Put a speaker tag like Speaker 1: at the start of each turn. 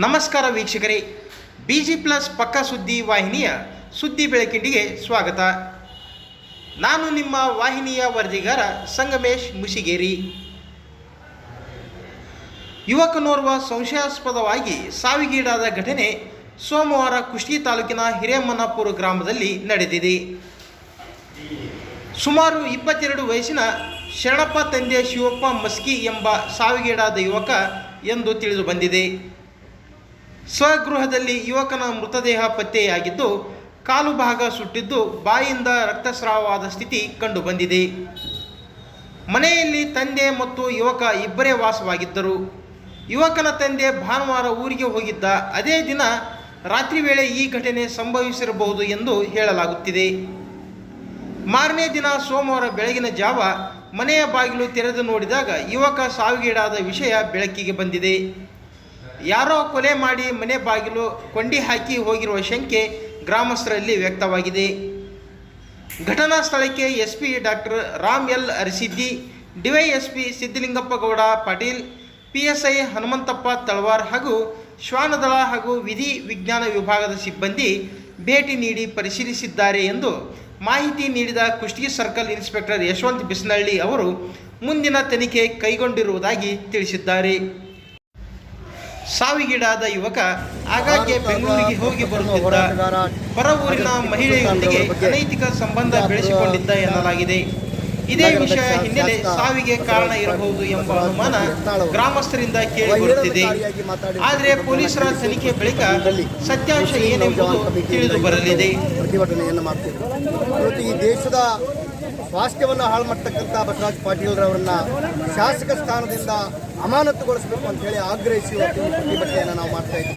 Speaker 1: ನಮಸ್ಕಾರ ವೀಕ್ಷಕರೇ. B G plus ಪಕ್ಕ ಸುದ್ದಿ ವಾಹಿನಿಯ ಸುದ್ದಿ ಬೆಳಕಿಂಡಿಗೆ ಸ್ವಾಗತ. ನಾನು ನಿಮ್ಮ ವಾಹಿನಿಯ ವರದಿಗಾರ ಸಂಗಮೇಶ್ ಮುಸಿಗೇರಿ ಯುವಕನೋರ್ವ ಸಂಶಯಾಸ್ಪದವಾಗಿ ಸಾವಿಗೀಡಾದ ಘಟನೆ ಸೋಮವಾರ ಕುಷ್ಟಿ ತಾಲೂಕಿನ ಹಿರೇಮನ್ನಾಪುರ ಗ್ರಾಮದಲ್ಲಿ ನಡೆದಿದೆ. ಸುಮಾರು ಇಪ್ಪತ್ತೆರಡು ವಯಸ್ಸಿನ ಶರಣಪ್ಪ ತಂದೆ ಶಿವಪ್ಪ ಮಸ್ಕಿ ಎಂಬ ಸಾವಿಗೀಡಾದ ಯುವಕ ಎಂದು ತಿಳಿದು ಬಂದಿದೆ. ಸ್ವಗೃಹದಲ್ಲಿ ಯುವಕನ ಮೃತದೇಹ ಪತ್ತೆಯಾಗಿದ್ದು, ಕಾಲು ಭಾಗ ಸುಟ್ಟಿದ್ದು, ಬಾಯಿಂದ ರಕ್ತಸ್ರಾವವಾದ ಸ್ಥಿತಿ ಕಂಡುಬಂದಿದೆ. ಮನೆಯಲ್ಲಿ ತಂದೆ ಮತ್ತು ಯುವಕ ಇಬ್ಬರೇ ವಾಸವಾಗಿದ್ದರು. ಯುವಕನ ತಂದೆ ಭಾನುವಾರ ಊರಿಗೆ ಹೋಗಿದ್ದ. ಅದೇ ದಿನ ರಾತ್ರಿ ವೇಳೆ ಈ ಘಟನೆ ಸಂಭವಿಸಿರಬಹುದು ಎಂದು ಹೇಳಲಾಗುತ್ತಿದೆ. ಮಾರನೇ ದಿನ ಸೋಮವಾರ ಬೆಳಗಿನ ಜಾವ ಮನೆಯ ಬಾಗಿಲು ತೆರೆದು ನೋಡಿದಾಗ ಯುವಕ ಸಾವಿಗೀಡಾದ ವಿಷಯ ಬೆಳಕಿಗೆ ಬಂದಿದೆ. ಯಾರೋ ಕೊಲೆ ಮಾಡಿ ಮನೆ ಬಾಗಿಲು ಕೊಂಡಿ ಹಾಕಿ ಹೋಗಿರುವ ಶಂಕೆ ಗ್ರಾಮಸ್ಥರಲ್ಲಿ ವ್ಯಕ್ತವಾಗಿದೆ. ಘಟನಾ ಸ್ಥಳಕ್ಕೆ S P doctor Ram L Arasiddi D Y S P Siddalingappa Gowda Patil, P S I Hanumanthappa Talawar ಹಾಗೂ ಶ್ವಾನದಳ ಹಾಗೂ ವಿಧಿ ವಿಜ್ಞಾನ ವಿಭಾಗದ ಸಿಬ್ಬಂದಿ ಭೇಟಿ ನೀಡಿ ಪರಿಶೀಲಿಸಿದ್ದಾರೆ ಎಂದು ಮಾಹಿತಿ ನೀಡಿದ ಕುಷ್ಟಗಿ ಸರ್ಕಲ್ ಇನ್ಸ್ಪೆಕ್ಟರ್ ಯಶವಂತ್ ಬಿಸ್ನಳ್ಳಿ ಅವರು ಮುಂದಿನ ತನಿಖೆ ಕೈಗೊಂಡಿರುವುದಾಗಿ ತಿಳಿಸಿದ್ದಾರೆ. ಸಾವಿಗೀಡಾದ ಯುವಕ ಆಗಾಗ್ಗೆ ಬೆಂಗಳೂರಿಗೆ ಹೋಗಿ ಬರುತ್ತಿದ್ದ. ಪರ ಊರಿನ ಮಹಿಳೆಯೊಂದಿಗೆ ಅನೈತಿಕ ಸಂಬಂಧ ಬೆಳೆಸಿಕೊಂಡಿದ್ದ ಎನ್ನಲಾಗಿದೆ. ಇದೇ ವಿಷಯ ಹಿನ್ನೆಲೆ ಸಾವಿಗೆ ಕಾರಣ ಇರಬಹುದು ಎಂಬ ಅನುಮಾನ ಗ್ರಾಮಸ್ಥರಿಂದ ಕೇಳಿಬರುತ್ತಿದೆ ಆದರೆ ಪೊಲೀಸರ ತನಿಖೆ ಬಳಿಕ ಸತ್ಯಾಂಶ ಏನೆಂಬುದು ತಿಳಿದು ಬರಲಿದೆ.
Speaker 2: ಪ್ರತಿಭಟನೆಯನ್ನು ಮಾಡ್ತೀವಿ ಈ ದೇಶದ ಸ್ವಾಸ್ಥ್ಯವನ್ನು ಹಾಳು ಮಾಡ್ತಕ್ಕಂಥ ಬಸವರಾಜ ಪಾಟೀಲ್ರವರನ್ನ ಶಾಸಕ ಸ್ಥಾನದಿಂದ ಅಮಾನತುಗೊಳಿಸಬೇಕು ಅಂತ ಹೇಳಿ ಆಗ್ರಹಿಸಿ ಪ್ರತಿಭಟನೆಯನ್ನು ನಾವು ಮಾಡ್ತಾ ಇದ್ದೀವಿ.